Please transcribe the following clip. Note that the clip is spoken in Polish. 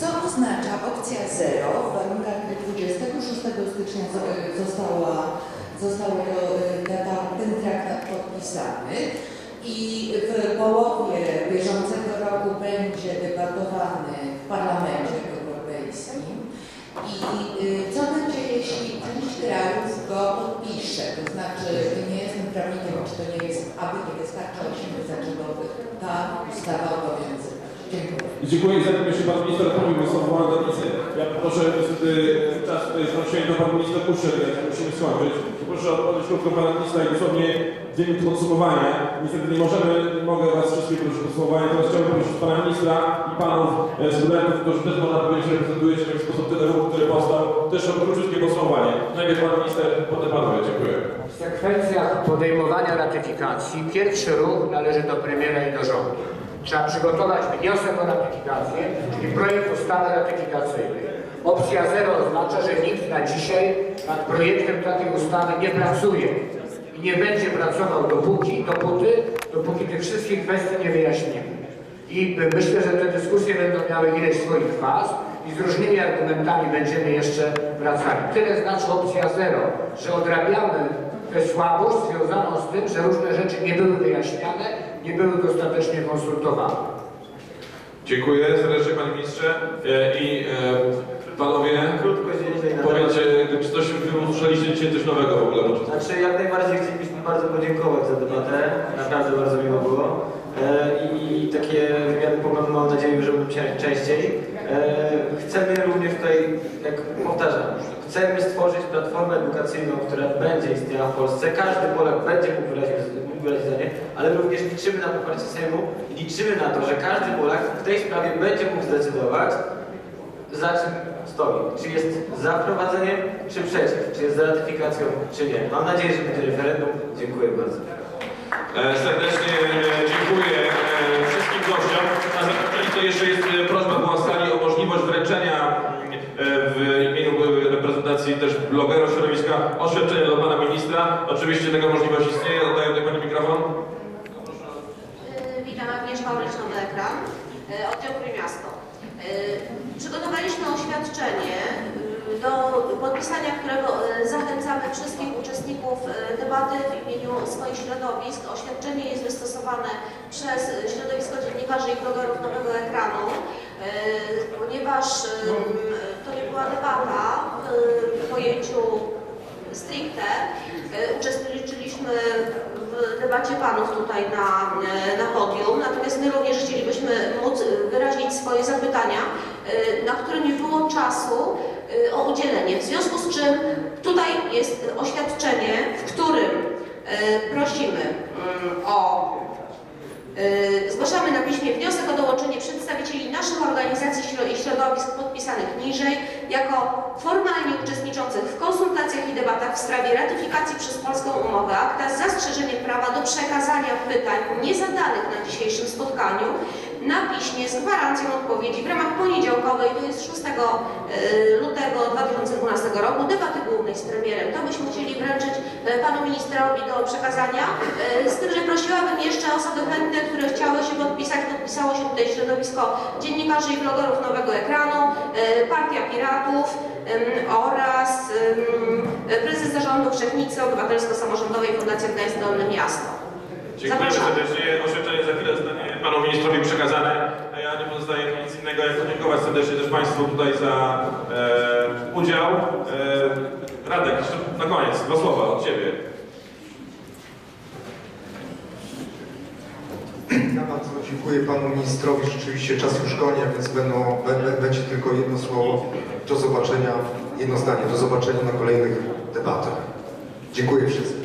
co oznacza opcja zero w warunkach, gdy 26 stycznia zo- została, został ta- ten traktat podpisany i w połowie bieżącego roku będzie debatowany w Parlamencie Europejskim. I y, co będzie, jeśli część krajów go podpisze? To znaczy, nie jestem prawnikiem, czy to nie jest, aby nie wystarczało zaczęłoby ta ustawa obowiązywać. Dziękuję. Dziękuję. Zanim jeszcze pan minister bo są wołane tablice. Ja proszę niestety czas tutaj zgłoszenia do pan minister Puszczek, jak musimy skończyć. Proszę odpowiedzieć krótko pana ministra i dosłownie minuty podsumowania. Niestety nie możemy, nie mogę was wszystkich prosić o podsumowanie. Teraz chciałbym prosić pana ministra i panów e, studentów, którzy też można powiedzieć reprezentujecie w jakiś sposób ten ruch, który powstał, też o króciutkie podsumowanie. Najpierw pan minister, potem panowie. Dziękuję. W sekwencjach podejmowania ratyfikacji pierwszy ruch należy do premiera i do rządu. Trzeba przygotować wniosek o ratyfikację, czyli projekt ustawy ratyfikacyjnej. Opcja zero oznacza, że nikt na dzisiaj nad projektem takiej ustawy nie pracuje i nie będzie pracował dopóki, dopóty, dopóki tych wszystkich kwestii nie wyjaśnimy. I myślę, że te dyskusje będą miały ileś swoich faz i z różnymi argumentami będziemy jeszcze wracali. Tyle znaczy opcja zero, że odrabiamy tę słabość związaną z tym, że różne rzeczy nie były wyjaśniane, nie były dostatecznie konsultowane. Dziękuję serdecznie panie ministrze E, i e, panowie, Krótko się dzisiaj na powiedzcie, czy coś usłyszeliście dzisiaj coś nowego w ogóle? Znaczy jak najbardziej chcielibyśmy bardzo podziękować za debatę, naprawdę bardzo miło było. E, I takie wymiany poglądów mam nadzieję, że będą się częściej. E, chcemy również tutaj, jak powtarzam, chcemy edukacyjną, która będzie istniała w Polsce. Każdy Polak będzie mógł wyrazić, mógł wyrazić zdanie, ale również liczymy na poparcie Sejmu i liczymy na to, że każdy Polak w tej sprawie będzie mógł zdecydować, za czym stoi. Czy jest za wprowadzeniem, czy przeciw, czy jest za ratyfikacją, czy nie. Mam nadzieję, że będzie referendum. Dziękuję bardzo. E, dziękuję e, wszystkim gościom. Na zakończenie to jeszcze jest e, prośba była z sali o możliwość wręczenia mm, e, w imieniu e, reprezentacji też oświadczenia do pana ministra. Oczywiście taka możliwość istnieje. Oddaję tutaj pani mikrofon. Y, Witam Agnieszka Orleczna do ekran, y, oddział Trójmiasto. Y, Przygotowaliśmy oświadczenie, do podpisania którego zachęcamy wszystkich uczestników debaty w imieniu swoich środowisk. Oświadczenie jest wystosowane przez środowisko dziennikarzy i blogerów Nowego Ekranu, ponieważ to nie była debata w pojęciu stricte. E, Uczestniczyliśmy w debacie panów tutaj na, e, na podium, natomiast my również chcielibyśmy móc wyrazić swoje zapytania, e, na które nie było czasu o udzielenie. W związku z czym tutaj jest oświadczenie, w którym prosimy mm, o Zgłaszamy na piśmie wniosek o dołączenie przedstawicieli naszych organizacji i środowisk podpisanych niżej jako formalnie uczestniczących w konsultacjach i debatach w sprawie ratyfikacji przez Polską umowę akta z zastrzeżeniem prawa do przekazania pytań niezadanych na dzisiejszym spotkaniu na piśmie z gwarancją odpowiedzi w ramach poniedziałkowej, to jest 6 yy, lutego 2012 roku, debaty głównej z premierem. To byśmy chcieli wręczyć e, panu ministrowi do przekazania, e, z tym, że prosiłabym jeszcze osoby chętne, które chciały się podpisać, podpisało się tutaj środowisko dziennikarzy i blogerów Nowego Ekranu, e, Partia Piratów oraz prezes zarządu Wszechnicy Obywatelsko-Samorządowej Fundacji Gdańsk Dolne Miasto. Dziękuję serdecznie. Oświadczenie za chwilę zostanie panu ministrowi przekazane. A ja nie pozostaje nic innego jak podziękować serdecznie też państwu tutaj za e, udział. E, Radek, na koniec, dwa słowa od ciebie. Ja bardzo dziękuję panu ministrowi. Rzeczywiście czas już goni, a więc będą, bę- bę- będzie tylko jedno słowo. Do zobaczenia, jedno zdanie. Do zobaczenia na kolejnych debatach. Dziękuję wszystkim.